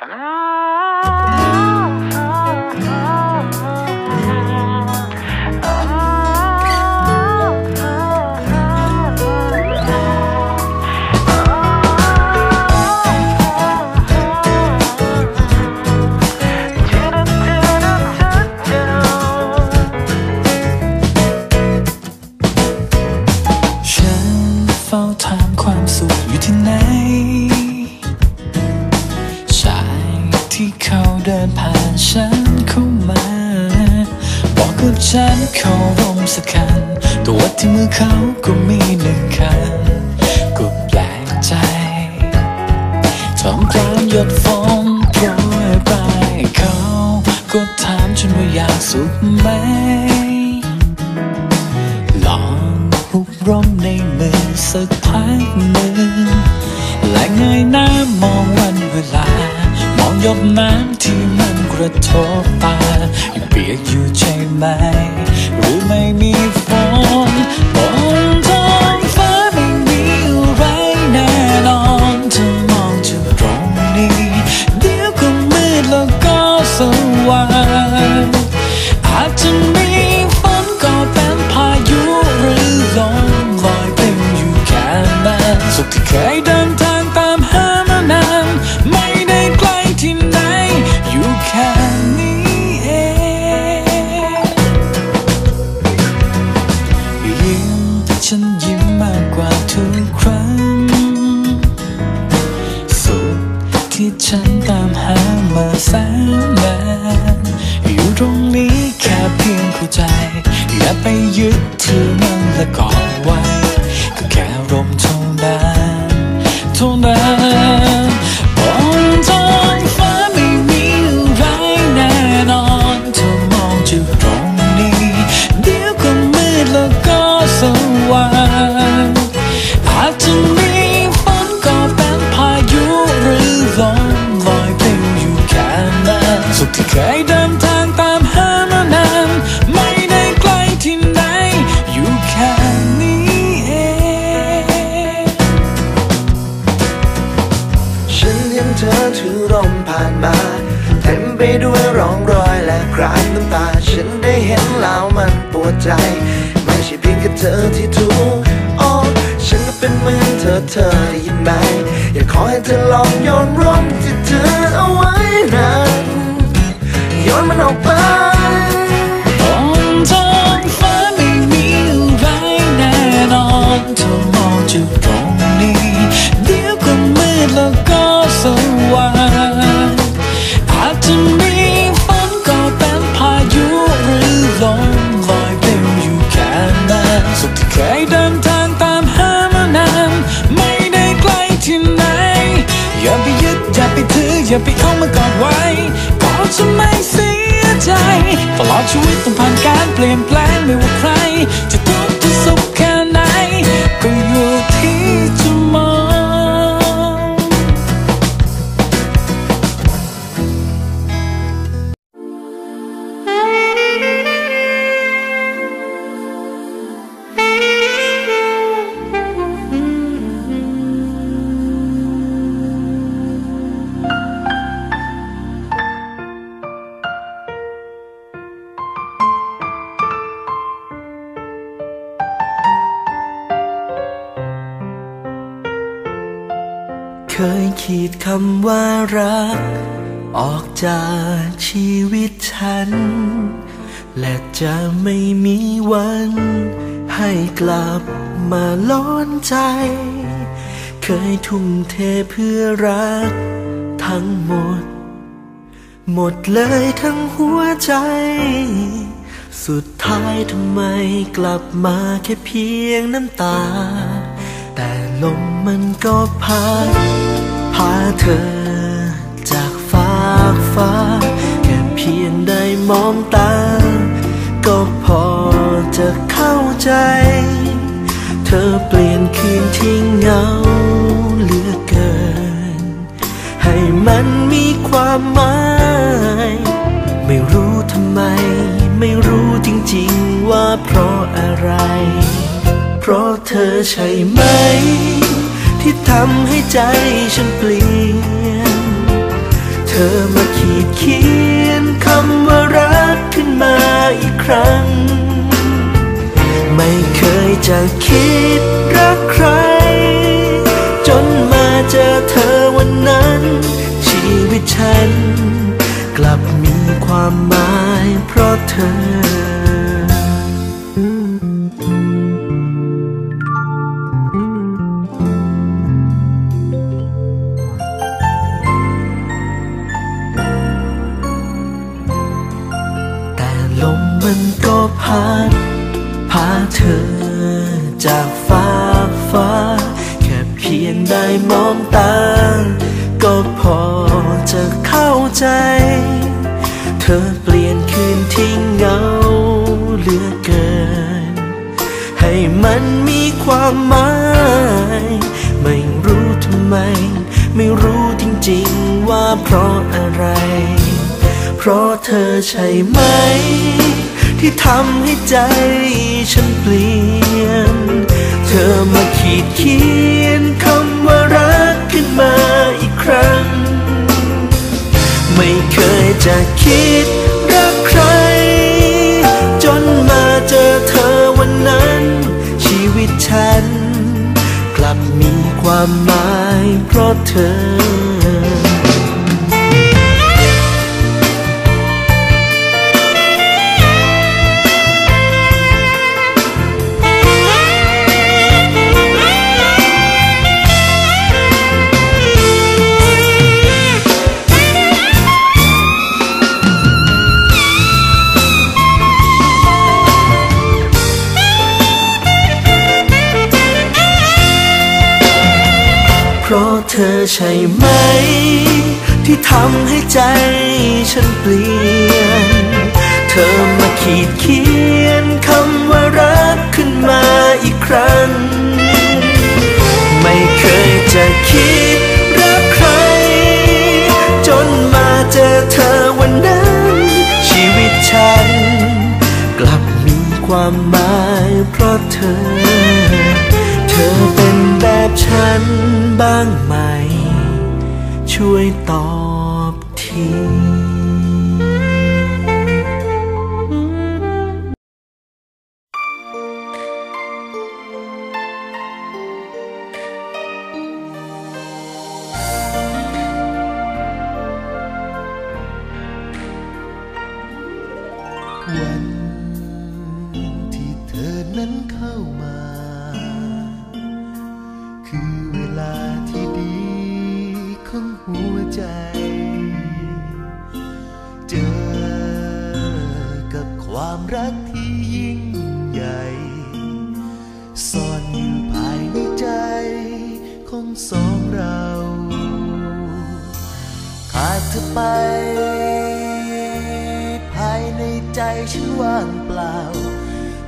Ah! ื่อเขาก็มี อยากขอให้เธอลองโยนร่มที่เธอเอาไว้นั้นโยนมันออกไปบนท้องฟ้าไม่มีอะไรแน่นอนเธอมองจุดตรงนี้ เดี๋ยวก็มืดแล้วก็่าไปเอามากอดไว้ก็จะไม่เสียใจ ตลอดชีวิตต้องผ่านการเปลี่ยนแปลง เคยขีดคำว่ารัก ออกจากชีวิตฉัน และจะไม่มีวัน ให้กลับมาล้อนใจ เคยทุ่มเทเพื่อรัก ทั้งหมด หมดเลยทั้งหัวใจ สุดท้ายทำไมกลับมาแค่เพียงน้ำตา แต่ลมมันก็พัด หาเธอจากฟากฟ้า แค่เพียงได้มองตา ก็พอจะเข้าใจ เธอเปลี่ยนคืนที่เงาเหลือเกิน ให้มันมีความหมาย ไม่รู้ทำไม ไม่รู้จริงๆว่าเพราะอะไร เพราะเธอใช่ไหม ที่ทำให้ใจฉันเปลี่ยน เธอมาขีดเขียนคำว่ารักขึ้นมาอีกครั้ง ไม่เคยจะคิดรักใคร จนมาเจอเธอวันนั้น ชีวิตฉัน กลับมีความหมายเพราะเธอ คืนที่เงาเหลือเกิน ให้มันมีความหมาย ไม่รู้ทำไม ไม่รู้จริงๆว่าเพราะอะไร เพราะเธอใช่ไหม ที่ทำให้ใจฉันเปลี่ยน เธอมาขีดเขียนคำว่ารักขึ้นมาอีกครั้ง ไม่เคยจะ เพราะเธอ ช่ไหม ที่ทำให้ใจฉันเปลี่ยน เธอมาขีดเขียนคำว่ารักขึ้นมาอีกครั้ง ไม่เคยจะคิดรักใคร จนมาเจอเธอวันนั้น ชีวิตฉัน กลับมีความหมายเพราะเธอ เธอเป็นแบบฉันบ้างไหม ช่วยตอบทีวัน ซ่อนอยู่ภายในใจของสองเรา ขาดเธอไป ภายในใจฉันว่างเปล่า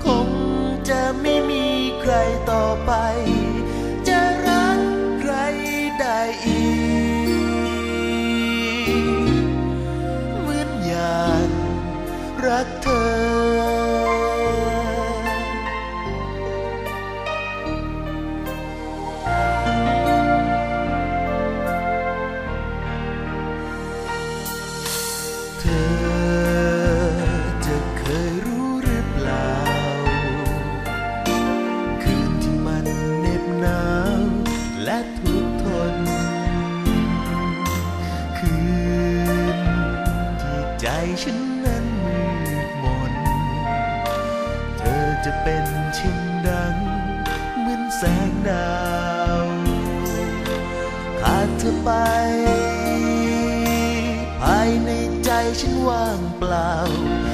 คงจะไม่มีใครต่อไป จะรักใครได้อีก เหมือนอย่างรักเธอ ล่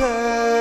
ธอ